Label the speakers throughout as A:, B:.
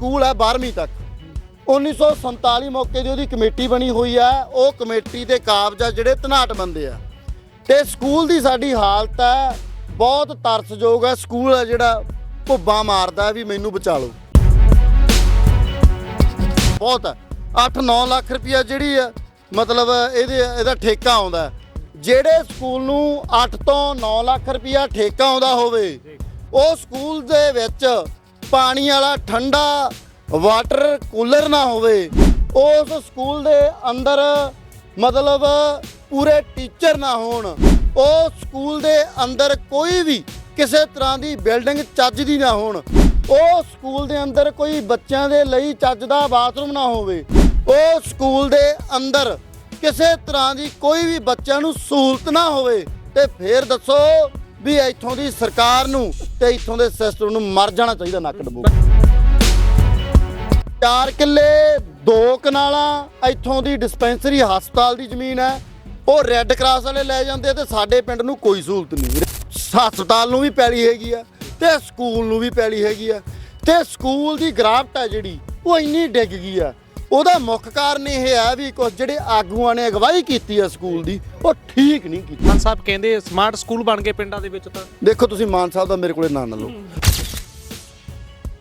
A: School ਹੈ 12ਵੀਂ ਤੱਕ। 1947 ਮੌਕੇ ਦੀ ਉਹਦੀ ਕਮੇਟੀ ਬਣੀ ਹੋਈ ਆ ਉਹ ਕਮੇਟੀ ਦੇ ਕਾਬਜਾ ਜਿਹੜੇ ਧਨਾਟ ਬੰਦੇ ਆ। ਤੇ ਸਕੂਲ ਦੀ ਸਾਡੀ ਹਾਲਤ ਹੈ, ਬਹੁਤ ਤਰਸਯੋਗ ਹੈ। ਸਕੂਲ ਹੈ ਜਿਹੜਾ, ਭੁੱਬਾਂ ਮਾਰਦਾ ਵੀ ਮੈਨੂੰ ਬਚਾ ਲਓ। ਬਹੁਤ ਹੈ। 8-9 ਲੱਖ ਰੁਪਇਆ ਜਿਹੜੀ ਆ ਮਤਲਬ ਇਹਦੇ, ਇਹਦਾ ਠੇਕਾ ਆਉਂਦਾ ਜਿਹੜੇ ਸਕੂਲ ਨੂੰ 8 ਤੋਂ 9 ਲੱਖ ਰੁਪਇਆ ਠੇਕਾ ਆਉਂਦਾ ਹੋਵੇ, ਉਹ ਸਕੂਲ ਦੇ ਵਿੱਚ ਪਾਣੀ ਵਾਲਾ ਠੰਡਾ ਵਾਟਰ ਕੂਲਰ ਨਾ ਹੋਵੇ। ਉਸ ਸਕੂਲ ਦੇ ਅੰਦਰ ਮਤਲਬ ਪੂਰੇ ਟੀਚਰ ਨਾ ਹੋਣ। ਉਹ ਸਕੂਲ ਦੇ ਅੰਦਰ ਕੋਈ ਵੀ ਕਿਸੇ ਤਰ੍ਹਾਂ ਦੀ ਬਿਲਡਿੰਗ ਚੱਜ ਦੀ ਨਾ ਹੋਣ। ਉਹ ਸਕੂਲ ਦੇ ਅੰਦਰ ਕੋਈ ਬੱਚਿਆਂ ਦੇ ਲਈ ਚੱਜ ਦਾ ਬਾਥਰੂਮ ਨਾ ਹੋਵੇ। ਉਹ ਸਕੂਲ ਦੇ ਅੰਦਰ ਕਿਸੇ ਤਰ੍ਹਾਂ ਦੀ ਕੋਈ ਵੀ ਬੱਚਿਆਂ ਨੂੰ ਸਹੂਲਤ ਨਾ ਹੋਵੇ। ਤੇ ਫੇਰ ਦੱਸੋ ਵੀ ਇੱਥੋਂ ਦੀ ਸਰਕਾਰ ਨੂੰ ਤੇ ਇੱਥੋਂ ਦੇ ਸਿਸਟਮ ਨੂੰ ਮਰ ਜਾਣਾ ਚਾਹੀਦਾ ਨੱਕ ਡਬੋ ਚਾਰ ਕਿੱਲੇ, ਦੋ ਕਨਾਲਾਂ, ਇੱਥੋਂ ਦੀ ਡਿਸਪੈਂਸਰੀ ਹਸਪਤਾਲ ਦੀ ਜ਼ਮੀਨ ਹੈ। ਉਹ ਰੈੱਡ ਕਰਾਸ ਵਾਲੇ ਲੈ ਜਾਂਦੇ ਆ ਤੇ ਸਾਡੇ ਪਿੰਡ ਨੂੰ ਕੋਈ ਸਹੂਲਤ ਨਹੀਂ ਹਸਪਤਾਲ ਨੂੰ ਵੀ ਪੈਲੀ ਹੈਗੀ ਆ ਤੇ ਸਕੂਲ ਨੂੰ ਵੀ ਪੈਲੀ ਹੈਗੀ ਆ। ਤੇ ਸਕੂਲ ਦੀ ਗਰਾਫਟ ਹੈ ਜਿਹੜੀ, ਉਹ ਇੰਨੀ ਡਿੱਗ ਗਈ ਆ ਉਹਦਾ ਮੁੱਖ ਕਾਰਨ ਇਹ ਹੈ ਵੀ ਕੁਝ ਜਿਹੜੇ ਆਗੂਆਂ ਨੇ ਅਗਵਾਈ ਕੀਤੀ ਆ ਸਕੂਲ ਦੀ ਉਹ ਠੀਕ ਨਹੀਂ ਕੀਤੀ।
B: ਮਾਨ ਸਾਹਿਬ ਕਹਿੰਦੇ ਸਮਾਰਟ ਸਕੂਲ ਬਣ ਗਏ ਪਿੰਡਾਂ ਦੇ ਵਿੱਚ ਤਾਂ।
A: ਦੇਖੋ ਤੁਸੀਂ ਮਾਨ ਸਾਹਿਬ ਦਾ ਮੇਰੇ ਕੋਲੇ ਨਾਂ ਨਾ ਲਓ।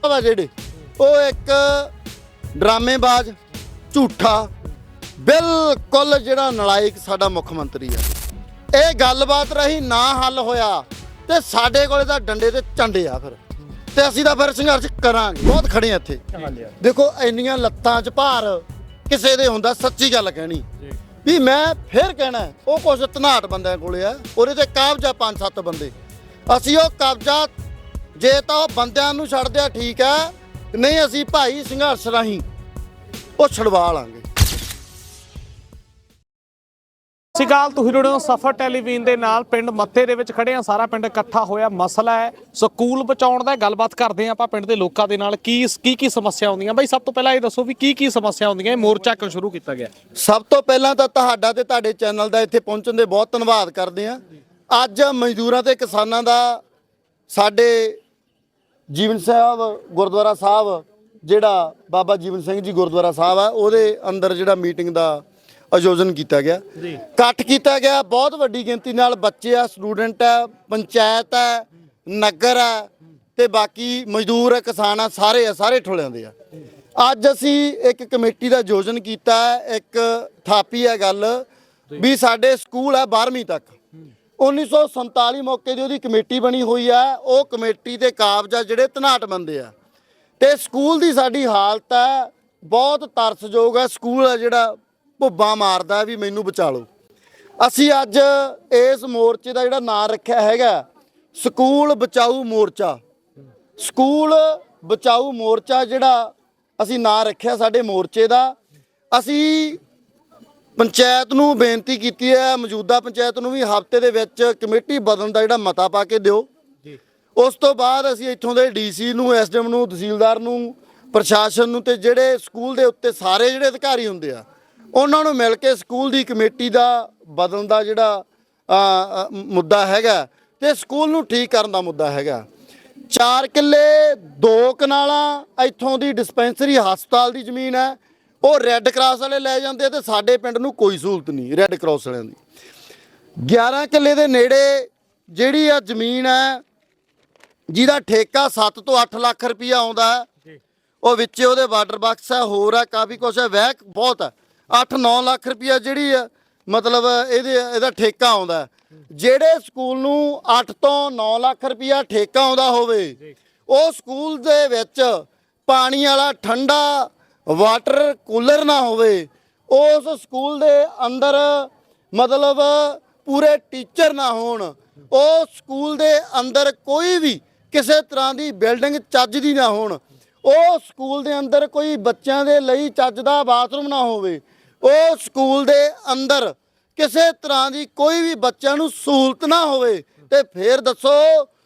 A: ਵਾ ਜਿਹੜੇ ਉਹ ਇੱਕ ਡਰਾਮੇਬਾਜ਼ ਝੂਠਾ ਬਿਲਕੁਲ ਜਿਹੜਾ ਨਲਾਇਕ ਸਾਡਾ ਮੁੱਖ ਮੰਤਰੀ ਆ। ਇਹ ਗੱਲਬਾਤ ਰਹੀ ਨਾ ਹੱਲ ਹੋਇਆ ਤੇ ਸਾਡੇ ਕੋਲੇ ਤਾਂ ਡੰਡੇ ਤੇ ਝੰਡੇ ਆ ਫਿਰ। ਤੇ ਅਸੀਂ ਤਾਂ ਫਿਰ ਸੰਘਰਸ਼ ਕਰਾਂਗੇ। ਬਹੁਤ ਖੜੇ ਆ ਇੱਥੇ। ਦੇਖੋ ਇੰਨੀਆਂ ਲੱਤਾਂ 'ਚ ਭਾਰ ਕਿਸੇ ਦੇ ਹੁੰਦਾ ਸੱਚੀ ਗੱਲ ਕਹਿਣੀ। ਵੀ ਮੈਂ ਫਿਰ ਕਹਿਣਾ ਉਹ ਕੁਝ ਧਨਾਟ ਬੰਦਿਆਂ ਕੋਲੇ ਆ ਉਹਦੇ ਤੇ ਕਾਬਜਾ ਪੰਜ ਸੱਤ ਬੰਦੇ। ਅਸੀਂ ਉਹ ਕਬਜ਼ਾ ਜੇ ਤਾਂ ਉਹ ਬੰਦਿਆਂ ਨੂੰ ਛੱਡਦੇ ਆ ਠੀਕ ਹੈ ਨਹੀਂ ਅਸੀਂ ਭਾਈ ਸੰਘਰਸ਼ ਰਾਹੀਂ ਉਹ ਛਡਵਾ ਲਾਂਗੇ।
B: ਸਿਕਾਲ ਤੁਸੀਂ ਜੁੜੇ ਹੋ ਸਫਰ ਟੈਲੀਵਿਜ਼ਨ ਦੇ ਨਾਲ। ਪਿੰਡ ਮੱਤੇ ਦੇ ਵਿੱਚ ਖੜੇ ਆ ਸਾਰਾ ਪਿੰਡ ਇਕੱਠਾ ਹੋਇਆ। ਮਸਲਾ ਹੈ, ਸਕੂਲ ਬਚਾਉਣ ਦਾ ਗੱਲਬਾਤ ਕਰਦੇ ਆ ਆਪਾਂ ਪਿੰਡ ਦੇ ਲੋਕਾਂ ਦੇ ਨਾਲ। ਕੀ ਕੀ ਕੀ ਸਮੱਸਿਆ ਆਉਂਦੀਆਂ? ਬਾਈ ਸਭ ਤੋਂ ਪਹਿਲਾਂ ਇਹ ਦੱਸੋ ਵੀ ਕੀ ਕੀ ਸਮੱਸਿਆ ਆਉਂਦੀਆਂ? ਇਹ ਮੋਰਚਾ ਕਿਉਂ ਸ਼ੁਰੂ ਕੀਤਾ ਗਿਆ?
A: ਸਭ ਤੋਂ ਪਹਿਲਾਂ ਤਾਂ ਤੁਹਾਡਾ ਤੇ ਤੁਹਾਡੇ ਚੈਨਲ ਦਾ ਇੱਥੇ ਪਹੁੰਚਣ ਦੇ ਬਹੁਤ ਧੰਨਵਾਦ ਕਰਦੇ ਆ ਅੱਜ ਮਜ਼ਦੂਰਾਂ ਤੇ ਕਿਸਾਨਾਂ ਦਾ ਸਾਡੇ ਜੀਵਨ ਸਾਹਿਬ, ਗੁਰਦੁਆਰਾ ਸਾਹਿਬ, ਜਿਹੜਾ ਬਾਬਾ ਜੀਵਨ ਸਿੰਘ ਜੀ ਗੁਰਦੁਆਰਾ ਸਾਹਿਬ ਆ, ਉਹਦੇ ਅੰਦਰ ਜਿਹੜਾ ਮੀਟਿੰਗ ਦਾ ਆਯੋਜਨ ਕੀਤਾ ਗਿਆ। ਇਕੱਠ ਕੀਤਾ ਗਿਆ। ਬਹੁਤ ਵੱਡੀ ਗਿਣਤੀ ਨਾਲ ਬੱਚੇ ਆ ਸਟੂਡੈਂਟ ਆ ਪੰਚਾਇਤ ਆ ਨਗਰ ਆ ਤੇ ਬਾਕੀ ਮਜ਼ਦੂਰ ਆ ਕਿਸਾਨ ਆ ਸਾਰੇ ਆ ਸਾਰੇ ਠੋਲਿਆਂ ਦੇ ਆ। ਅੱਜ ਅਸੀਂ ਇੱਕ ਕਮੇਟੀ ਦਾ ਆਯੋਜਨ ਕੀਤਾ। ਇੱਕ ਥਾਪੀ ਹੈ ਗੱਲ ਵੀ ਸਾਡੇ ਸਕੂਲ ਹੈ 12ਵੀਂ ਤੱਕ। 1947 ਮੌਕੇ ਦੀ ਉਹਦੀ ਕਮੇਟੀ ਬਣੀ ਹੋਈ ਆ। ਉਹ ਕਮੇਟੀ ਦੇ ਕਾਬਜਾ ਜਿਹੜੇ ਧਨਾਟ ਬੰਦੇ ਆ। ਤੇ ਸਕੂਲ ਦੀ ਸਾਡੀ ਹਾਲਤ ਹੈ ਬਹੁਤ ਤਰਸਯੋਗ ਹੈ ਸਕੂਲ ਹੈ ਜਿਹੜਾ ਭੁੱਬਾਂ ਮਾਰਦਾ ਵੀ ਮੈਨੂੰ ਬਚਾ ਲਓ। ਅਸੀਂ ਅੱਜ ਇਸ ਮੋਰਚੇ ਦਾ ਜਿਹੜਾ ਨਾਂ ਰੱਖਿਆ ਹੈਗਾ ਸਕੂਲ ਬਚਾਊ ਮੋਰਚਾ। ਸਕੂਲ ਬਚਾਊ ਮੋਰਚਾ ਜਿਹੜਾ ਅਸੀਂ ਨਾਂ ਰੱਖਿਆ ਸਾਡੇ ਮੋਰਚੇ ਦਾ। ਅਸੀਂ ਪੰਚਾਇਤ ਨੂੰ ਬੇਨਤੀ ਕੀਤੀ ਹੈ ਮੌਜੂਦਾ ਪੰਚਾਇਤ ਨੂੰ ਵੀ ਹਫ਼ਤੇ ਦੇ ਵਿੱਚ ਕਮੇਟੀ ਬਦਲਣ ਦਾ ਜਿਹੜਾ ਮਤਾ ਪਾ ਕੇ ਦਿਓ। ਉਸ ਤੋਂ ਬਾਅਦ ਅਸੀਂ ਇੱਥੋਂ ਦੇ ਡੀਸੀ ਨੂੰ ਐਸਡੀਐਮ ਨੂੰ ਤਹਿਸੀਲਦਾਰ ਨੂੰ ਪ੍ਰਸ਼ਾਸਨ ਨੂੰ ਤੇ ਜਿਹੜੇ ਸਕੂਲ ਦੇ ਉੱਤੇ ਸਾਰੇ ਜਿਹੜੇ ਅਧਿਕਾਰੀ ਹੁੰਦੇ ਆ ਉਹਨਾਂ ਨੂੰ ਮਿਲ ਕੇ ਸਕੂਲ ਦੀ ਕਮੇਟੀ ਦਾ ਬਦਲਣ ਦਾ ਜਿਹੜਾ ਮੁੱਦਾ ਹੈਗਾ ਤੇ ਸਕੂਲ ਨੂੰ ਠੀਕ ਕਰਨ ਦਾ ਮੁੱਦਾ ਹੈਗਾ ਚਾਰ ਕਿੱਲੇ ਦੋ ਕਨਾਲਾਂ ਇੱਥੋਂ ਦੀ ਡਿਸਪੈਂਸਰੀ ਹਸਪਤਾਲ ਦੀ ਜ਼ਮੀਨ ਹੈ। ਉਹ ਰੈੱਡ ਕਰਾਸ ਵਾਲੇ ਲੈ ਜਾਂਦੇ ਆ ਤੇ ਸਾਡੇ ਪਿੰਡ ਨੂੰ ਕੋਈ ਸਹੂਲਤ ਨਹੀਂ ਰੈੱਡ ਕਰਾਸ ਵਾਲਿਆਂ ਦੀ। 11 ਕਿੱਲੇ ਦੇ ਨੇੜੇ ਜਿਹੜੀ ਆ ਜ਼ਮੀਨ ਹੈ ਜਿਹਦਾ ਠੇਕਾ 7 ਤੋਂ 8 ਲੱਖ ਰੁਪਈਆ ਆਉਂਦਾ ਉਹ ਵਿੱਚ ਉਹਦੇ ਵਾਟਰ ਬਾਕਸ ਹੈ ਹੋਰ ਹੈ ਕਾਫੀ ਕੁਛ ਹੈ ਵਹਿ ਬਹੁਤ ਹੈ। 8-9 ਲੱਖ ਰੁਪਈਆ ਜਿਹੜੀ ਹੈ ਮਤਲਬ ਇਹਦੇ, ਇਹਦਾ ਠੇਕਾ ਆਉਂਦਾ। ਜਿਹੜੇ ਸਕੂਲ ਨੂੰ 8 ਤੋਂ 9 ਲੱਖ ਰੁਪਈਆ ਠੇਕਾ ਆਉਂਦਾ ਹੋਵੇ, ਉਹ ਸਕੂਲ ਦੇ ਵਿੱਚ ਪਾਣੀ ਵਾਲਾ ਠੰਡਾ ਵਾਟਰ ਕੂਲਰ ਨਾ ਹੋਵੇ, ਉਸ ਸਕੂਲ ਦੇ ਅੰਦਰ ਮਤਲਬ ਪੂਰੇ ਟੀਚਰ ਨਾ ਹੋਣ, ਉਹ ਸਕੂਲ ਦੇ ਅੰਦਰ ਕੋਈ ਵੀ ਕਿਸੇ ਤਰ੍ਹਾਂ ਦੀ ਬਿਲਡਿੰਗ ਚੱਜ ਦੀ ਨਾ ਹੋਣ, ਉਹ ਸਕੂਲ ਦੇ ਅੰਦਰ ਕੋਈ ਬੱਚਿਆਂ ਦੇ ਲਈ ਚੱਜ ਦਾ ਬਾਥਰੂਮ ਨਾ ਹੋਵੇ ਉਹ ਸਕੂਲ ਦੇ ਅੰਦਰ ਕਿਸੇ ਤਰ੍ਹਾਂ ਦੀ ਕੋਈ ਵੀ ਬੱਚਿਆਂ ਨੂੰ ਸਹੂਲਤ ਨਾ ਹੋਵੇ ਤੇ ਫੇਰ ਦੱਸੋ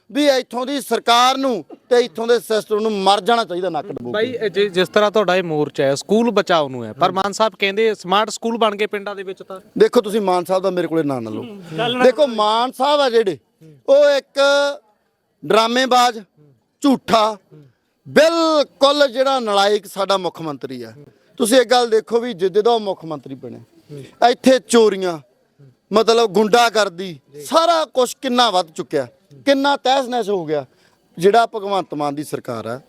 A: ਵੀ ਇੱਥੋਂ ਦੀ ਸਰਕਾਰ ਨੂੰ ਤੇ ਇੱਥੋਂ ਦੇ ਸਿਸਟਮ ਨੂੰ ਮਰ ਜਾਣਾ ਚਾਹੀਦਾ ਨੱਕ ਡਬੋ
B: ਜਿ- ਜਿਸ ਤਰ੍ਹਾਂ ਤੁਹਾਡਾ ਇਹ ਮੋਰਚਾ ਹੈ ਸਕੂਲ ਬਚਾਓ ਨੂੰ ਹੈ ਪਰ ਮਾਨ ਸਾਹਿਬ ਕਹਿੰਦੇ ਸਮਾਰਟ ਸਕੂਲ ਬਣ ਗਏ ਪਿੰਡਾਂ ਦੇ ਵਿੱਚ ਤਾਂ।
A: ਦੇਖੋ ਤੁਸੀਂ ਮਾਨ ਸਾਹਿਬ ਦਾ ਮੇਰੇ ਕੋਲੇ ਨਾਂ ਨਾ ਲਓ। ਦੇਖੋ ਮਾਨ ਸਾਹਿਬ ਆ ਜਿਹੜੇ ਉਹ ਇੱਕ ਡਰਾਮੇਬਾਜ਼ ਝੂਠਾ ਬਿਲਕੁਲ ਜਿਹੜਾ ਨਲਾਇਕ ਸਾਡਾ ਮੁੱਖ ਮੰਤਰੀ ਆ। ਤੁਸੀਂ ਇੱਕ ਗੱਲ ਦੇਖੋ ਵੀ ਜਿੱਦੇ ਦਾ ਉਹ ਮੁੱਖ ਮੰਤਰੀ ਬਣਿਆ ਇੱਥੇ ਚੋਰੀਆਂ, ਮਤਲਬ ਗੁੰਡਾਗਰਦੀ, ਸਾਰਾ ਕੁਝ ਕਿੰਨਾ ਵੱਧ ਚੁੱਕਿਆ, ਕਿੰਨਾ ਤਹਿਸ-ਨਹਿਸ ਹੋ ਗਿਆ। ਜਿਹੜਾ ਭਗਵੰਤ ਮਾਨ ਦੀ ਸਰਕਾਰ ਆ,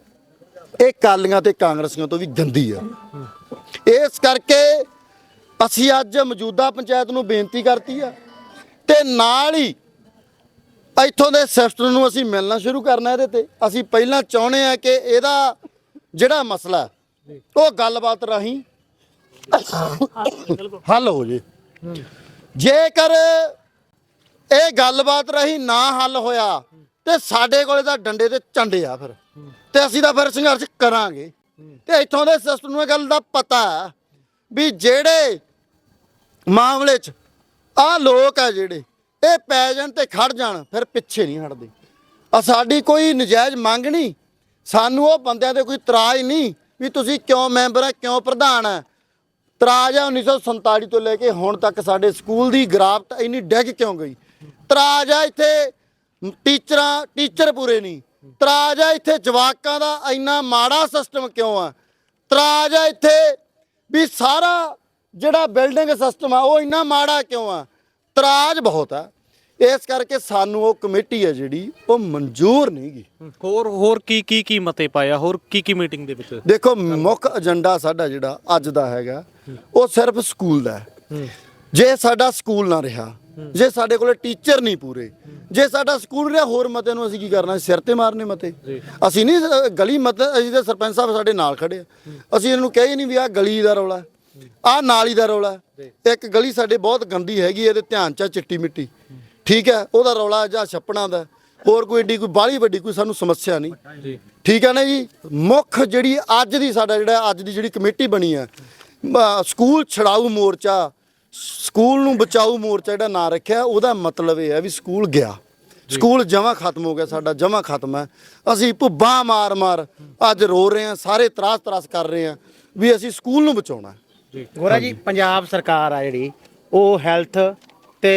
A: ਇਹ ਕਾਲੀਆਂ ਤੇ ਕਾਂਗਰਸੀਆਂ ਤੋਂ ਵੀ ਗੰਦੀ ਆ। ਇਸ ਕਰਕੇ ਅਸੀਂ ਅੱਜ ਮੌਜੂਦਾ ਪੰਚਾਇਤ ਨੂੰ ਬੇਨਤੀ ਕਰਤੀ ਆ ਤੇ ਨਾਲ ਹੀ ਇੱਥੋਂ ਦੇ ਸਿਸਟਮ ਨੂੰ ਅਸੀਂ ਮਿਲਣਾ ਸ਼ੁਰੂ ਕਰਨਾ ਇਹਦੇ ਤੇ। ਅਸੀਂ ਪਹਿਲਾਂ ਚਾਹੁੰਦੇ ਆ ਕਿ ਇਹਦਾ ਜਿਹੜਾ ਮਸਲਾ ਉਹ ਗੱਲਬਾਤ ਰਾਹੀਂ ਹੱਲ ਹੋ ਜੇ। ਜੇਕਰ ਇਹ ਗੱਲਬਾਤ ਰਹੀ ਨਾ ਹੱਲ ਹੋਇਆ, ਤੇ ਸਾਡੇ ਕੋਲੇ ਤਾਂ ਡੰਡੇ ਤੇ ਝੰਡੇ ਆ ਫਿਰ। ਤੇ ਅਸੀਂ ਤਾਂ ਫਿਰ ਸੰਘਰਸ਼ ਕਰਾਂਗੇ। ਤੇ ਇੱਥੋਂ ਦੇ ਸਿਸਟਮ ਨੂੰ ਇਹ ਗੱਲ ਦਾ ਪਤਾ ਹੈ ਵੀ ਜਿਹੜੇ ਮਾਮਲੇ 'ਚ ਆ ਲੋਕ ਆ ਜਿਹੜੇ, ਇਹ ਪੈ ਜਾਣ ਤੇ ਖੜ ਜਾਣ, ਫਿਰ ਪਿੱਛੇ ਨਹੀਂ ਹਟਦੇ। ਆ ਸਾਡੀ ਕੋਈ ਨਜਾਇਜ਼ ਮੰਗ ਨਹੀਂ। ਸਾਨੂੰ ਉਹ ਬੰਦਿਆਂ ਤੇ ਕੋਈ ਤਰਾਜ ਨਹੀਂ। ਵੀ ਤੁਸੀਂ ਕਿਉਂ ਮੈਂਬਰ ਆ, ਕਿਉਂ ਪ੍ਰਧਾਨ ਆ? ਤਰਾਜ ਆ 1947 ਤੋਂ ਲੈ ਕੇ ਹੁਣ ਤੱਕ ਸਾਡੇ ਸਕੂਲ ਦੀ ਗਰਾਫਟ ਇੰਨੀ ਡਿੱਗ ਕਿਉਂ ਗਈ? ਤਰਾਜ ਆ ਇੱਥੇ ਟੀਚਰਾਂ, ਟੀਚਰ ਪੂਰੇ ਨਹੀਂ। ਤਰਾਜ ਆ ਇੱਥੇ ਜਵਾਕਾਂ ਦਾ ਇੰਨਾ ਮਾੜਾ ਸਿਸਟਮ ਕਿਉਂ ਆ? ਤਰਾਜ ਆ ਇੱਥੇ ਵੀ ਸਾਰਾ ਜਿਹੜਾ ਬਿਲਡਿੰਗ ਸਿਸਟਮ ਆ, ਉਹ ਇੰਨਾ ਮਾੜਾ ਕਿਉਂ ਆ? ਤਰਾਜ ਬਹੁਤ ਆ। ਇਸ ਕਰਕੇ ਸਾਨੂੰ ਉਹ ਕਮੇਟੀ ਆ ਜਿਹੜੀ ਉਹ ਮਨਜ਼ੂਰ ਨਹੀਂ ਗੀ।
B: ਹੋਰ ਹੋਰ ਕੀ ਕੀ ਕੀ ਮਤੇ ਪਾਇਆ? ਹੋਰ ਕੀ ਕੀ ਮੀਟਿੰਗ ਦੇ ਵਿੱਚ?
A: ਦੇਖੋ ਮੁੱਖ ਏਜੰਡਾ ਸਾਡਾ ਜਿਹੜਾ ਅੱਜ ਦਾ ਹੈਗਾ ਉਹ ਸਿਰਫ ਸਕੂਲ ਦਾ ਹੈ। ਜੇ ਸਾਡਾ ਸਕੂਲ ਨਾ ਰਿਹਾ ਜੇ ਸਾਡੇ ਕੋਲੇ ਟੀਚਰ ਨਹੀਂ ਪੂਰੇ ਜੇ ਸਾਡਾ ਸਕੂਲ ਰਿਹਾ ਹੋਰ ਮਤੇ ਨੂੰ ਅਸੀਂ ਕੀ ਕਰਨਾ? ਸਿਰ ਤੇ ਮਾਰਨੇ ਮਤੇ। ਅਸੀਂ ਨਹੀਂ ਗਲੀ ਮਤ ਅਸੀਂ ਤੇ ਸਰਪੰਚ ਸਾਹਿਬ ਸਾਡੇ ਨਾਲ ਖੜੇ ਆ। ਅਸੀਂ ਇਹਨੂੰ ਕਹੇ ਹੀ ਨਹੀਂ ਵੀ ਆਹ ਗਲੀ ਦਾ ਰੌਲਾ ਆਹ ਨਾਲੀ ਦਾ ਰੌਲਾ ਇੱਕ ਗਲੀ ਸਾਡੇ ਬਹੁਤ ਗੰਦੀ ਹੈਗੀ ਇਹਦੇ ਧਿਆਨ ਚ ਆ ਚਿੱਟੀ ਮਿੱਟੀ। ਠੀਕ ਹੈ ਉਹਦਾ ਰੌਲਾ ਜਾਂ ਛੱਪਣਾ ਦਾ ਹੋਰ ਕੋਈ ਏਡੀ ਕੋਈ ਬਾਹਲੀ ਵੱਡੀ ਕੋਈ ਸਾਨੂੰ ਸਮੱਸਿਆ ਨਹੀਂ। ਠੀਕ ਹੈ ਨਾ ਜੀ? ਮੁੱਖ ਜਿਹੜੀ ਅੱਜ ਦੀ ਸਾਡਾ ਜਿਹੜਾ ਅੱਜ ਦੀ ਜਿਹੜੀ ਕਮੇਟੀ ਬਣੀ ਆ ਸਕੂਲ ਛੜਾਊ ਮੋਰਚਾ ਸਕੂਲ ਨੂੰ ਬਚਾਊ ਮੋਰਚਾ ਜਿਹੜਾ ਨਾਂ ਰੱਖਿਆ ਉਹਦਾ ਮਤਲਬ ਇਹ ਹੈ ਵੀ ਸਕੂਲ ਗਿਆ। ਸਕੂਲ ਜਮਾ ਖਤਮ ਹੋ ਗਿਆ ਸਾਡਾ ਜਮਾ ਖਤਮ ਹੈ। ਅਸੀਂ ਭੁੱਬਾਂ ਮਾਰ ਮਾਰ ਅੱਜ ਰੋ ਰਹੇ ਹਾਂ ਸਾਰੇ ਤਰਾਸ ਤਰਾਸ ਕਰ ਰਹੇ ਹਾਂ ਵੀ ਅਸੀਂ ਸਕੂਲ ਨੂੰ ਬਚਾਉਣਾ।
C: ਗੋਰਾ ਜੀ ਪੰਜਾਬ ਸਰਕਾਰ ਆ ਜਿਹੜੀ ਉਹ ਹੈਲਥ ਤੇ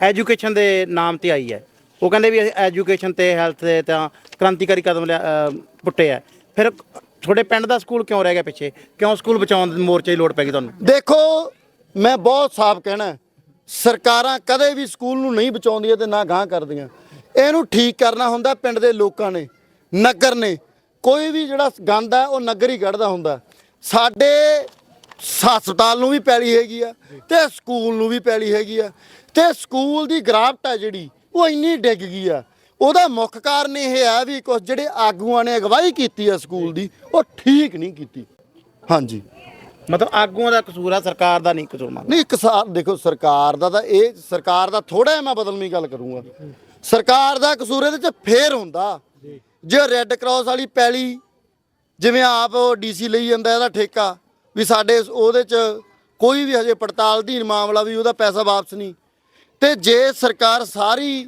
C: ਐਜੂਕੇਸ਼ਨ ਦੇ ਨਾਮ ਤੇ ਆਈ ਹੈ। ਉਹ ਕਹਿੰਦੇ ਵੀ ਅਸੀਂ ਐਜੂਕੇਸ਼ਨ ਤੇ, ਹੈਲਥ ਤੇ ਤਾਂ ਕ੍ਰਾਂਤੀਕਾਰੀ ਕਦਮ ਲਿਆ- ਪੁੱਟੇ ਆ ਫਿਰ ਤੁਹਾਡੇ ਪਿੰਡ ਦਾ ਸਕੂਲ ਕਿਉਂ ਰਹਿ ਗਿਆ ਪਿੱਛੇ? ਕਿਉਂ ਸਕੂਲ ਬਚਾਉਣ ਦੇ ਮੋਰਚੇ ਦੀ ਲੋੜ ਪੈ ਗਈ ਤੁਹਾਨੂੰ?
A: ਦੇਖੋ, ਮੈਂ ਬਹੁਤ ਸਾਫ਼ ਕਹਿਣਾ ਸਰਕਾਰਾਂ ਕਦੇ ਵੀ ਸਕੂਲ ਨੂੰ ਨਹੀਂ ਬਚਾਉਂਦੀਆਂ ਤੇ ਨਾ ਗਾਂ ਕਰਦੀਆਂ। ਇਹਨੂੰ ਠੀਕ ਕਰਨਾ ਹੁੰਦਾ ਪਿੰਡ ਦੇ ਲੋਕਾਂ ਨੇ, ਨਗਰ ਨੇ। ਕੋਈ ਵੀ ਜਿਹੜਾ ਗੰਦ ਹੈ, ਉਹ ਨਗਰ ਹੀ ਕੱਢਦਾ ਹੁੰਦਾ। ਸਾਡੇ ਹਸਪਤਾਲ ਨੂੰ ਵੀ ਪੈਲੀ ਹੈਗੀ ਆ ਤੇ ਸਕੂਲ ਨੂੰ ਵੀ ਪੈਲੀ ਹੈਗੀ ਆ। ਤੇ ਸਕੂਲ ਦੀ ਗਰਾਫਟ ਹੈ ਜਿਹੜੀ ਉਹ ਇੰਨੀ ਡਿੱਗ ਗਈ ਆ। ਉਹਦਾ ਮੁੱਖ ਕਾਰਨ ਇਹ ਹੈ ਵੀ ਕੁਝ ਜਿਹੜੇ ਆਗੂਆਂ ਨੇ ਅਗਵਾਈ ਕੀਤੀ ਆ ਸਕੂਲ ਦੀ ਉਹ ਠੀਕ ਨਹੀਂ ਕੀਤੀ। ਹਾਂਜੀ।
C: ਮਤਲਬ ਆਗੂਆਂ ਦਾ ਕਸੂਰ ਆ ਸਰਕਾਰ ਦਾ ਨਹੀਂ ਕਸੂਰ ਮੰਨ
A: ਨਹੀਂ ਕਿਸਾਨ ਦੇਖੋ ਸਰਕਾਰ ਦਾ ਤਾਂ ਇਹ ਸਰਕਾਰ ਦਾ ਥੋੜਾ ਮੈਂ ਬਦਲਵੀਂ ਗੱਲ ਕਰੂੰਗਾ। ਸਰਕਾਰ ਦਾ ਕਸੂਰ ਇਹਦੇ ਚ ਫੇਰ ਹੁੰਦਾ। ਜੇ ਰੈੱਡ ਕਰਾਸ ਵਾਲੀ ਪੈਲੀ ਜਿਵੇਂ ਆਪ ਡੀਸੀ ਲਈ ਜਾਂਦਾ ਇਹਦਾ ਠੇਕਾ ਵੀ ਸਾਡੇ ਉਹਦੇ ਚ ਕੋਈ ਵੀ ਹਜੇ ਪੜਤਾਲ ਅਧੀਨ ਮਾਮਲਾ ਵੀ ਉਹਦਾ ਪੈਸਾ ਵਾਪਸ ਨਹੀਂ। ਤੇ ਜੇ ਸਰਕਾਰ ਸਾਰੀ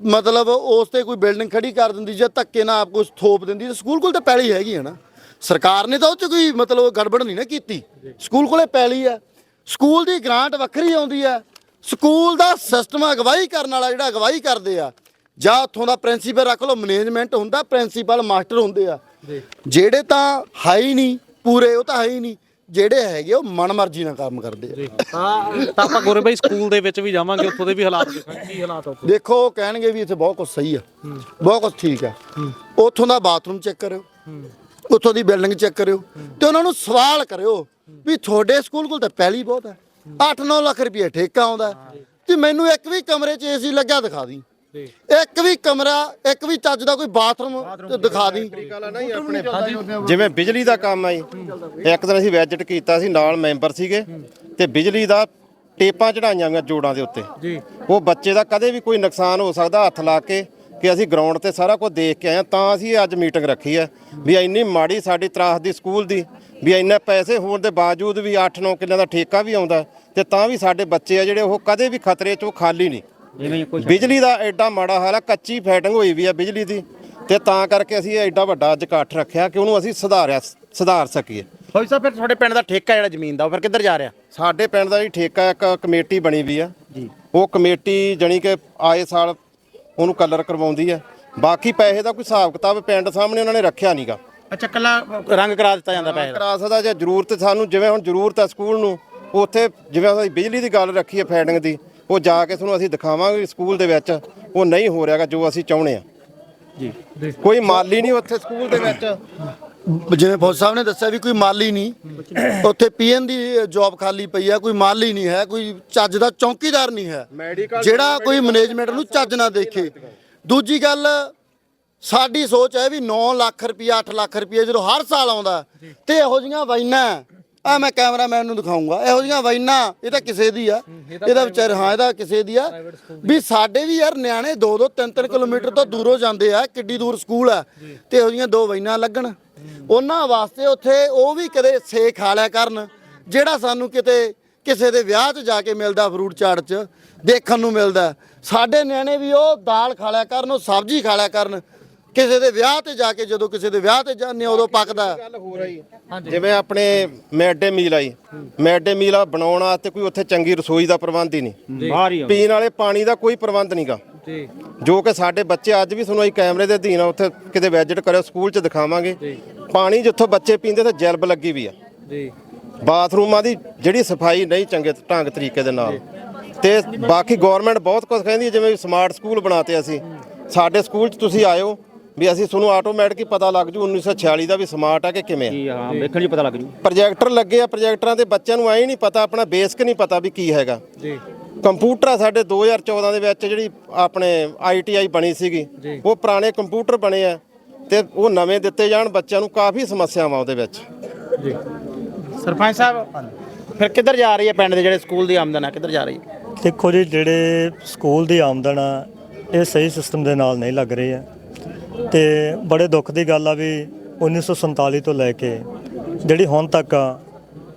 A: ਮਤਲਬ ਉਸ ਤੇ ਕੋਈ ਬਿਲਡਿੰਗ ਖੜੀ ਕਰ ਦਿੰਦੀ ਜਾਂ ਧੱਕੇ ਨਾਲ ਆਪ ਕੁਝ ਥੋਪ ਦਿੰਦੀ ਤਾਂ ਸਕੂਲ ਕੋਲ ਤਾਂ ਪੈਲੀ ਹੈਗੀ ਹੈ ਨਾ। ਸਰਕਾਰ ਨੇ ਤਾਂ ਉਹ ਚ ਕੋਈ ਮਤਲਬ ਗੜਬੜ ਨਹੀਂ ਨਾ ਕੀਤੀ। ਸਕੂਲ ਕੋਲੇ ਪੈਲੀ ਆ ਸਕੂਲ ਦੀ ਗ੍ਰਾਂਟ ਵੱਖਰੀ ਆਉਂਦੀ ਆ ਸਕੂਲ ਦਾ ਸਿਸਟਮ ਅਗਵਾਈ ਕਰਨ ਵਾਲਾ ਜਿਹੜਾ ਅਗਵਾਈ ਕਰਦੇ ਆ ਜਾਂ ਉੱਥੋਂ ਦਾ ਪ੍ਰਿੰਸੀਪਲ ਰੱਖ ਲਓ ਮੈਨੇਜਮੈਂਟ ਹੁੰਦਾ ਪ੍ਰਿੰਸੀਪਲ ਮਾਸਟਰ ਹੁੰਦੇ ਆ। ਜਿਹੜੇ ਤਾਂ ਹੈ ਹੀ ਨਹੀਂ ਪੂਰੇ ਉਹ ਤਾਂ ਹੈ ਹੀ ਨਹੀਂ। ਜਿਹੜੇ ਹੈਗੇ ਉਹ ਮਨਮਰਜ਼ੀ ਨਾਲ ਕੰਮ ਕਰਦੇ ਆ।
B: ਹਾਂ ਤਾਂ ਆਪਾਂ ਗੋਰੇ ਬਾਈ ਸਕੂਲ ਦੇ ਵਿੱਚ ਵੀ ਜਾਵਾਂਗੇ ਉੱਥੋਂ ਦੇ ਵੀ ਹਾਲਾਤ ਦੇਖਾਂਗੇ ਕੀ ਹਾਲਾਤ ਆ ਉੱਥੇ
A: ਦੇਖੋ ਉਹ ਕਹਿਣਗੇ ਵੀ ਇੱਥੇ ਬਹੁਤ ਕੁਝ ਸਹੀ ਆ। ਬਹੁਤ ਕੁਝ ਠੀਕ ਆ। ਉੱਥੋਂ ਦਾ ਬਾਥਰੂਮ ਚੈੱਕ ਕਰਿਓ। ਉੱਥੋਂ ਦੀ ਬਿਲਡਿੰਗ ਚੈੱਕ ਕਰਿਓ। ਤੇ ਉਹਨਾਂ ਨੂੰ ਸਵਾਲ ਕਰਿਓ ਵੀ ਤੁਹਾਡੇ ਸਕੂਲ ਕੋਲ ਤਾਂ ਪਹਿਲੀ ਬਹੁਤ ਹੈ। 8-9 ਲੱਖ ਰੁਪਏ ਠੇਕਾ ਆਉਂਦਾ। ਤੇ ਮੈਨੂੰ ਇੱਕ ਵੀ ਕਮਰੇ 'ਚ ਏਸੀ ਲੱਗਿਆ ਦਿਖਾ ਦੀ। ਇੱਕ ਵੀ ਕਮਰਾ ਇੱਕ ਵੀ ਚੱਜ ਦਾ ਕੋਈ ਬਾਥਰੂਮ ਤੇ ਦਿਖਾ ਦੀ।
D: ਜਿਵੇਂ ਬਿਜਲੀ ਦਾ ਕੰਮ ਹੈ ਇੱਕ ਦਿਨ ਅਸੀਂ ਵਿਜ਼ਿਟ ਕੀਤਾ ਸੀ ਨਾਲ ਮੈਂਬਰ ਸੀਗੇ। ਤੇ ਬਿਜਲੀ ਦਾ ਟੇਪਾਂ ਚੜਾਈਆਂ ਹੋਈਆਂ ਜੋੜਾਂ ਦੇ ਉੱਤੇ।
B: ਜੀ।
D: ਉਹ ਬੱਚੇ ਦਾ ਕਦੇ ਵੀ ਕੋਈ ਨੁਕਸਾਨ ਹੋ ਸਕਦਾ ਹੱਥ ਲਾ ਕੇ ਕਿ ਅਸੀਂ ਗਰਾਊਂਡ ਤੇ ਸਾਰਾ ਕੁਝ ਦੇਖ ਕੇ ਆਏ ਹਾਂ, ਤਾਂ ਅਸੀਂ ਅੱਜ ਮੀਟਿੰਗ ਰੱਖੀ ਹੈ ਵੀ ਇੰਨੀ ਮਾੜੀ ਸਾਡੀ ਤਰਾਸ ਦੀ ਸਕੂਲ ਦੀ ਵੀ ਇੰਨੇ ਪੈਸੇ ਹੋਣ ਦੇ ਬਾਵਜੂਦ ਵੀ 8-9 ਕਿੱਲਿਆਂ ਦਾ ਠੇਕਾ ਵੀ ਆਉਂਦਾ ਤੇ ਤਾਂ ਵੀ ਸਾਡੇ ਬੱਚੇ ਆ ਜਿਹੜੇ ਉਹ ਕਦੇ ਵੀ ਖਤਰੇ ਚੋਂ ਖਾਲੀ ਨਹੀਂ। ਬਿਜਲੀ ਦਾ ਐਡਾ ਮਾੜਾ ਹਾਲ ਆ ਕੱਚੀ ਫੈਟਿੰਗ ਹੋਈ ਵੀ ਆ ਬਿਜਲੀ ਦੀ। ਤੇ ਤਾਂ ਕਰਕੇ ਅਸੀਂ ਐਡਾ ਵੱਡਾ ਅੱਜ ਇਕੱਠ ਰੱਖਿਆ ਕਿ ਉਹਨੂੰ ਅਸੀਂ ਸੁਧਾਰਿਆ ਸੁਧਾਰ ਸਕੀਏ।
C: ਹੋਈ ਸਾਹਿਬ ਫਿਰ ਤੁਹਾਡੇ ਪਿੰਡ ਦਾ ਠੇਕਾ ਜਿਹੜਾ ਜ਼ਮੀਨ ਦਾ ਉਹ ਫਿਰ ਕਿੱਧਰ ਜਾ ਰਿਹਾ?
D: ਸਾਡੇ ਪਿੰਡ ਦਾ ਜੀ ਠੇਕਾ ਇੱਕ ਕਮੇਟੀ ਬਣੀ ਵੀ ਆ।
C: ਜੀ।
D: ਉਹ ਕਮੇਟੀ ਜਣੀ ਕਿ ਆਏ ਸਾਲ ਉਹਨੂੰ ਕਲਰ ਕਰਵਾਉਂਦੀ ਹੈ ਬਾਕੀ ਪੈਸੇ ਦਾ ਕੋਈ ਹਿਸਾਬ ਕਿਤਾਬ ਪਿੰਡ ਸਾਹਮਣੇ ਉਹਨਾਂ ਨੇ ਰੱਖਿਆ ਨਹੀਂਗਾ
C: ਅੱਛਾ ਕੱਲਾ ਰੰਗ ਕਰਾ ਦਿੱਤਾ ਜਾਂਦਾ ਪੈਸੇ ਦਾ?
D: ਕਰਾ ਸਕਦਾ ਜੇ ਜ਼ਰੂਰਤ ਸਾਨੂੰ ਜਿਵੇਂ ਹੁਣ ਜ਼ਰੂਰਤ ਹੈ ਸਕੂਲ ਨੂੰ ਉੱਥੇ ਜਿਵੇਂ ਅਸੀਂ ਬਿਜਲੀ ਦੀ ਗੱਲ ਰੱਖੀ ਹੈ ਫੈਡਿੰਗ ਦੀ ਉਹ ਜਾ ਕੇ ਤੁਹਾਨੂੰ ਅਸੀਂ ਦਿਖਾਵਾਂਗੇ ਸਕੂਲ ਦੇ ਵਿੱਚ ਉਹ ਨਹੀਂ ਹੋ ਰਿਹਾਗਾ ਜੋ ਅਸੀਂ ਚਾਹੁੰਦੇ ਆ
C: ਜੀ।
D: ਕੋਈ ਮਾਲੀ ਨਹੀਂ ਉੱਥੇ ਸਕੂਲ ਦੇ ਵਿੱਚ।
A: ਜਿਵੇਂ ਫੌਜ ਸਾਹਿਬ ਨੇ ਦੱਸਿਆ ਵੀ ਕੋਈ ਮਾਲੀ ਨਹੀਂ। ਉੱਥੇ ਪੀਐਨ ਦੀ ਜੌਬ ਖਾਲੀ ਪਈ ਆ ਕੋਈ ਮਾਲੀ ਨਹੀਂ ਹੈ ਕੋਈ ਚੱਜ ਦਾ ਚੌਕੀਦਾਰ ਨਹੀਂ ਹੈ। ਜਿਹੜਾ ਕੋਈ ਮੈਨੇਜਮੈਂਟ ਨੂੰ ਚੱਜ ਨਾ ਦੇਖੇ। ਦੂਜੀ ਗੱਲ ਸਾਡੀ ਸੋਚ ਹੈ ਵੀ 9 ਲੱਖ ਰੁਪਇਆ 8 ਲੱਖ ਰੁਪਇਆ ਜਦੋਂ ਹਰ ਸਾਲ ਆਉਂਦਾ ਤੇ ਇਹੋ ਜੀਆਂ ਵਾਈਨਾਂ ਆ ਮੈਂ ਕੈਮਰਾਮੈਨ ਨੂੰ ਦਿਖਾਉਂਗਾ। ਇਹੋ ਜੀਆਂ ਵਾਈਨਾਂ ਇਹ ਤਾਂ ਕਿਸੇ ਦੀ ਆ। ਇਹਦਾ ਵਿਚਾਰ ਹਾਂ ਇਹਦਾ ਕਿਸੇ ਦੀ ਆ। ਵੀ ਸਾਡੇ ਵੀ ਯਾਰ ਨਿਆਣੇ 2 2 3 3 ਕਿਲੋਮੀਟਰ ਤੋਂ ਦੂਰੋਂ ਜਾਂਦੇ ਆ ਕਿੱਡੀ ਦੂਰ ਸਕੂਲ ਆ। ਤੇ ਇਹੋ ਜੀਆਂ ਦੋ ਵਾਈਨਾਂ ਲੱਗਣ। ਉਹਨਾਂ ਵਾਸਤੇ ਉੱਥੇ ਉਹ ਵੀ ਕਦੇ ਸੇ ਖਾ ਲਿਆ ਕਰਨ ਜਿਹੜਾ ਸਾਨੂੰ ਕਿਤੇ ਕਿਸੇ ਦੇ ਵਿਆਹ 'ਚ ਜਾ ਕੇ ਮਿਲਦਾ ਫਰੂਟ ਚਾਟ 'ਚ ਦੇਖਣ ਨੂੰ ਮਿਲਦਾ। ਸਾਡੇ ਨਿਆਣੇ ਵੀ ਉਹ ਦਾਲ ਖਾ ਲਿਆ ਕਰਨ ਉਹ ਸਬਜ਼ੀ ਖਾ ਲਿਆ ਕਰਨ। ਕਿਸੇ ਦੇ ਵਿਆਹ ਤੇ ਜਾ ਕੇ ਜਦੋਂ ਕਿਸੇ ਦੇ ਵਿਆਹ ਤੇ ਜਾਂਦੇ ਹਾਂ, ਉਦੋਂ ਪੱਕਦਾ।
D: ਗੱਲ ਹੋ ਰਹੀ ਜਿਵੇਂ ਆਪਣੇ ਮਿਡ ਮੀਲ ਆਈ। ਮਿਡ ਮੀਲ ਆ ਬਣਾਉਣ ਵਾਸਤੇ ਕੋਈ ਉੱਥੇ ਚੰਗੀ ਰਸੋਈ ਦਾ ਪ੍ਰਬੰਧ ਹੀ ਨਹੀਂ।
C: ਬਾਹਰ ਹੀ
D: ਪੀਣ ਵਾਲੇ ਪਾਣੀ ਦਾ ਕੋਈ ਪ੍ਰਬੰਧ ਨਹੀਂਗਾ
B: ਜੀ।
D: ਜੋ ਕਿ ਸਾਡੇ ਬੱਚੇ ਅੱਜ ਵੀ ਤੁਹਾਨੂੰ ਅਸੀਂ ਕੈਮਰੇ ਦੇ ਅਧੀਨ ਆ ਉੱਥੇ ਕਿਤੇ ਵਿਜ਼ਿਟ ਕਰਿਓ ਸਕੂਲ 'ਚ ਦਿਖਾਵਾਂਗੇ। ਪਾਣੀ ਜਿੱਥੋਂ ਬੱਚੇ ਪੀਂਦੇ ਤੇ ਜੈਲਬ ਲੱਗੀ ਵੀ ਆ।
B: ਜੀ।
D: ਬਾਥਰੂਮਾਂ ਦੀ ਜਿਹੜੀ ਸਫ਼ਾਈ ਨਹੀਂ ਚੰਗੇ ਢੰਗ ਤਰੀਕੇ ਦੇ ਨਾਲ। ਤੇ ਬਾਕੀ ਗਵਰਨਮੈਂਟ ਬਹੁਤ ਕੁਝ ਕਹਿੰਦੀ ਹੈ ਜਿਵੇਂ ਸਮਾਰਟ ਸਕੂਲ ਬਣਾਤੇ ਅਸੀਂ। ਸਾਡੇ ਸਕੂਲ 'ਚ ਤੁਸੀਂ ਆਇਓ ਵੀ ਅਸੀਂ ਤੁਹਾਨੂੰ ਆਟੋਮੈਟਿਕ ਹੀ ਪਤਾ ਲੱਗ ਜੂ 1946 ਦਾ ਵੀ ਸਮਾਰਟ ਆ ਕਿ ਕਿਵੇਂ ਆ।
C: ਜੀ ਹਾਂ ਵੇਖਣ 'ਚ ਪਤਾ ਲੱਗ ਜੂ।
D: ਪ੍ਰੋਜੈਕਟਰ ਲੱਗੇ ਆ ਪ੍ਰੋਜੈਕਟਰਾਂ ਦੇ ਬੱਚਿਆਂ ਨੂੰ ਐ ਨਹੀਂ ਪਤਾ ਆਪਣਾ ਬੇਸਿਕ ਨਹੀਂ ਪਤਾ ਵੀ ਕੀ ਹੈਗਾ।
B: ਜੀ।
D: ਕੰਪਿਊਟਰ ਆ ਸਾਡੇ 2014 ਦੇ ਵਿੱਚ ਜਿਹੜੀ ਆਪਣੇ ਆਈਟੀਆਈ ਬਣੀ ਸੀਗੀ ਉਹ ਪੁਰਾਣੇ ਕੰਪਿਊਟਰ ਬਣੇ ਆ ਤੇ ਉਹ ਨਵੇਂ ਦਿੱਤੇ ਜਾਣ ਬੱਚਿਆਂ ਨੂੰ ਕਾਫੀ ਸਮੱਸਿਆਵਾਂ ਉਹਦੇ ਵਿੱਚ।
B: ਜੀ।
C: ਸਰਪੰਚ ਸਾਹਿਬ ਫਿਰ ਕਿੱਧਰ ਜਾ ਰਹੀ ਹੈ ਪਿੰਡ ਦੇ ਜਿਹੜੇ ਸਕੂਲ ਦੀ ਆਮਦਨ ਹੈ ਕਿੱਧਰ ਜਾ ਰਹੀ ਹੈ?
E: ਦੇਖੋ ਜੀ ਜਿਹੜੇ ਸਕੂਲ ਦੀ ਆਮਦਨ ਆ ਇਹ ਸਹੀ ਸਿਸਟਮ ਦੇ ਨਾਲ ਨਹੀਂ ਲੱਗ ਰਹੀ ਹੈ। ਤੇ ਬੜੇ ਦੁੱਖ ਦੀ ਗੱਲ ਆ ਵੀ 1947 ਤੋਂ ਲੈ ਕੇ ਜਿਹੜੀ ਹੁਣ ਤੱਕ ਆ,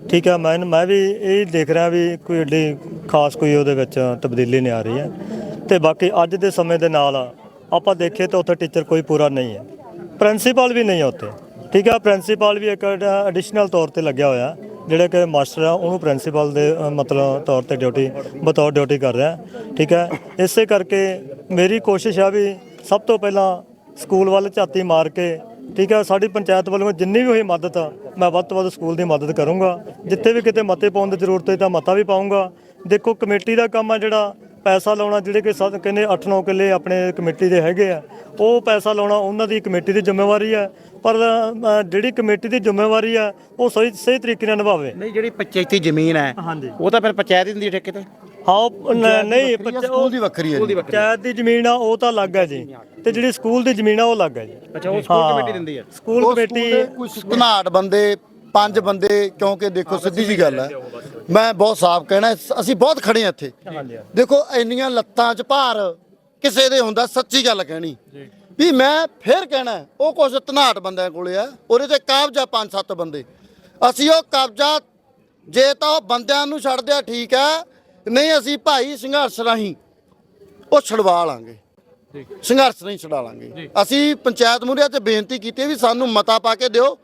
E: ਠੀਕ ਆ, ਮੈਂ ਮੈਂ ਵੀ ਇਹ ਦੇਖ ਰਿਹਾ ਵੀ ਕੋਈ ਏਡੀ ਖਾਸ ਕੋਈ ਉਹਦੇ ਵਿੱਚ ਤਬਦੀਲੀ ਨਹੀਂ ਆ ਰਹੀ ਹੈ। ਤੇ ਬਾਕੀ ਅੱਜ ਦੇ ਸਮੇਂ ਦੇ ਨਾਲ ਆਪਾਂ ਦੇਖੀਏ ਤਾਂ ਉੱਥੇ ਟੀਚਰ ਕੋਈ ਪੂਰਾ ਨਹੀਂ ਹੈ। ਪ੍ਰਿੰਸੀਪਲ ਵੀ ਨਹੀਂ ਹੈ ਉੱਥੇ, ਠੀਕ ਆ, ਪ੍ਰਿੰਸੀਪਲ ਵੀ ਇੱਕ ਐਡੀਸ਼ਨਲ ਤੌਰ ਤੇ ਲੱਗਿਆ ਹੋਇਆ, ਜਿਹੜਾ ਕਿ ਮਾਸਟਰ ਆ, ਉਹਨੂੰ ਪ੍ਰਿੰਸੀਪਲ ਦੇ ਮਤਲਬ ਤੌਰ ਤੇ ਡਿਊਟੀ ਬਤੌਰ ਡਿਊਟੀ ਕਰ ਰਿਹਾ, ਠੀਕ ਹੈ ਇਸੇ ਕਰਕੇ ਮੇਰੀ ਕੋਸ਼ਿਸ਼ ਆ ਵੀ ਸਭ ਤੋਂ ਪਹਿਲਾਂ ਸਕੂਲ ਵੱਲ ਝਾਤੀ ਮਾਰ ਕੇ ਠੀਕ ਹੈ ਸਾਡੀ ਪੰਚਾਇਤ ਵੱਲੋਂ ਜਿੰਨੀ ਵੀ ਹੋਈ ਮਦਦ ਆ, ਮੈਂ ਵੱਧ ਤੋਂ ਵੱਧ ਸਕੂਲ ਦੀ ਮਦਦ ਕਰੂੰਗਾ। ਜਿੱਥੇ ਵੀ ਕਿਤੇ ਮਤੇ ਪਾਉਣ ਦੀ ਜ਼ਰੂਰਤ ਹੋਈ ਤਾਂ ਮਤਾ ਵੀ ਪਾਉਂਗਾ ਦੇਖੋ ਕਮੇਟੀ ਦਾ ਕੰਮ ਆ ਜਿਹੜਾ ਪੈਸਾ ਲਾਉਣਾ ਜਿਹੜੇ ਕਿ ਸਦ ਕਹਿੰਦੇ 8-9 ਕਿੱਲੇ ਆਪਣੇ ਕਮੇਟੀ ਦੇ ਹੈਗੇ ਆ ਉਹ ਪੈਸਾ ਲਾਉਣਾ ਉਹਨਾਂ ਦੀ ਕਮੇਟੀ ਦੀ ਜ਼ਿੰਮੇਵਾਰੀ ਹੈ ਪਰ ਜਿਹੜੀ ਕਮੇਟੀ ਦੀ ਜ਼ਿੰਮੇਵਾਰੀ ਹੈ ਉਹ ਸਹੀ ਸਹੀ ਤਰੀਕੇ ਨਾਲ ਨਿਭਾਵੇ।
C: ਨਹੀਂ ਜਿਹੜੀ ਪੰਚਾਇਤੀ ਜ਼ਮੀਨ ਹੈ। ਉਹ ਤਾਂ ਫਿਰ ਪੰਚਾਇਤ ਹੀ ਦਿੰਦੀ ਠੇਕੇ ਤੇ?
E: ਹਾਂ ਨ- ਨਹੀਂ ਪੰਚ-
A: ਸਕੂਲ ਦੀ ਵੱਖਰੀ ਹੈ ਜੀ।
E: ਪੰਚਾਇਤ ਦੀ ਜ਼ਮੀਨ ਆ ਉਹ ਤਾਂ ਅਲੱਗ ਹੈ ਜੀ। ਤੇ ਜਿਹੜੀ ਸਕੂਲ ਦੀ ਜ਼ਮੀਨ ਆ ਉਹ ਅਲੱਗ ਹੈ ਜੀ।
C: ਅੱਛਾ ਉਹ ਸਕੂਲ
E: ਹਾਂ।
C: ਕਮੇਟੀ ਦਿੰਦੀ ਹੈ
E: ਸਕੂਲ
A: ਉਹ
E: ਕਮੇਟੀ
A: ਦੇ ਕੁਝ ਘਨਾਟ ਬੰਦੇ ਪੰਜ ਬੰਦੇ ਕਿਉਂਕਿ ਦੇਖੋ ਸਿੱਧੀ ਜੀ ਗੱਲ ਹੈ ਮੈਂ ਬਹੁਤ ਸਾਫ਼ ਕਹਿਣਾ ਅਸੀਂ ਬਹੁਤ ਖੜੇ ਆ ਇੱਥੇ। ਦੇਖੋ ਇੰਨੀਆਂ ਲੱਤਾਂ 'ਚ ਭਾਰ ਕਿਸੇ ਦੇ ਹੁੰਦਾ ਸੱਚੀ ਗੱਲ ਕਹਿਣੀ। ਵੀ ਮੈਂ ਫੇਰ ਕਹਿਣਾ ਉਹ ਕੁਝ ਧਨਾਟ ਬੰਦਿਆਂ ਕੋਲੇ ਆ ਉਹਦੇ ਤੇ ਕਾਬਜਾ ਪੰਜ ਸੱਤ ਬੰਦੇ। ਅਸੀਂ ਉਹ ਕਬਜ਼ਾ ਜੇ ਤਾਂ ਉਹ ਬੰਦਿਆਂ ਨੂੰ ਛੱਡ ਦਿਆ ਠੀਕ ਹੈ ਨਹੀਂ ਅਸੀਂ ਭਾਈ ਸੰਘਰਸ਼ ਰਾਹੀਂ ਉਹ ਛਡਵਾ ਲਾਂਗੇ। ਸੰਘਰਸ਼ ਨਹੀਂ ਛਡਾ ਲਾਂਗੇ। ਅਸੀਂ ਪੰਚਾਇਤ ਮੁਰਿਆ ਤੇ ਬੇਨਤੀ ਕੀਤੀ ਵੀ ਸਾਨੂੰ ਮਤਾ ਪਾ ਕੇ ਦਿਓ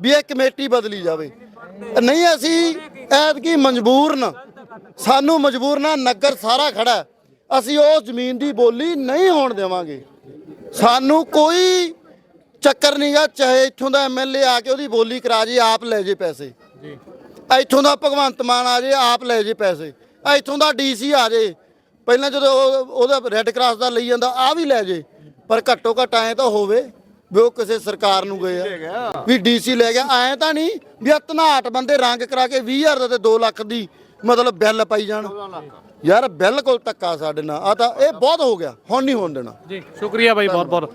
A: ਵੀ ਇਹ ਕਮੇਟੀ ਬਦਲੀ ਜਾਵੇ। ਨਹੀਂ ਅਸੀਂ ਐਤਕੀ ਮਜਬੂਰਨ ਸਾਨੂੰ ਮਜਬੂਰਨਾ ਨਗਰ ਸਾਰਾ ਖੜਾ। ਅਸੀਂ ਉਹ ਜ਼ਮੀਨ ਦੀ ਬੋਲੀ ਨਹੀਂ ਹੋਣ ਦੇਵਾਂਗੇ। ਸਾਨੂੰ ਕੋਈ ਚੱਕਰ ਨਹੀਂਗਾ ਚਾਹੇ ਇੱਥੋਂ ਦਾ ਐਮਐਲਏ ਆ ਕੇ ਉਹਦੀ ਬੋਲੀ ਕਰਾ ਜੇ ਆਪ ਲੈ ਜੇ ਪੈਸੇ। ਜੀ। ਇੱਥੋਂ ਦਾ ਭਗਵੰਤ ਮਾਨ ਆ ਜੇ ਆਪ ਲੈ ਜੇ ਪੈਸੇ। ਇੱਥੋਂ ਦਾ ਡੀਸੀ ਆ ਜੇ। ਪਹਿਲਾਂ ਜਦੋਂ ਉਹ- ਉਹਦਾ ਰੈੱਡ ਕਰਾਸ ਦਾ ਲਈ ਜਾਂਦਾ ਆ ਵੀ ਲੈ ਜੇ। ਪਰ ਘੱਟੋ ਘੱਟ ਐ ਤਾਂ ਹੋਵੇ ਵੀ ਉਹ ਕਿਸੇ ਸਰਕਾਰ ਨੂੰ ਗਏ ਆ। ਵੀ ਡੀਸੀ ਲੈ ਗਿਆ। ਐ ਤਾਂ ਨਹੀਂ ਵੀ ਆ ਧਨਾਟ ਬੰਦੇ ਰੰਗ ਕਰਾ ਕੇ 20000 ਦਾ ਤੇ 2 ਲੱਖ ਦੀ ਮਤਲਬ ਬਿੱਲ ਪਾਈ ਜਾਣ। ਯਾਰ ਬਿਲਕੁਲ ਧੱਕਾ ਸਾਡੇ ਨਾਲ। ਆ ਤਾਂ ਇਹ ਬਹੁਤ ਹੋ ਗਿਆ। ਹੁਣ ਨਹੀਂ ਹੋਣ ਦੇਣਾ।
B: ਜੀ ਸ਼ੁਕਰੀਆ ਬਾਈ ਬਹੁਤ ਬਹੁਤ।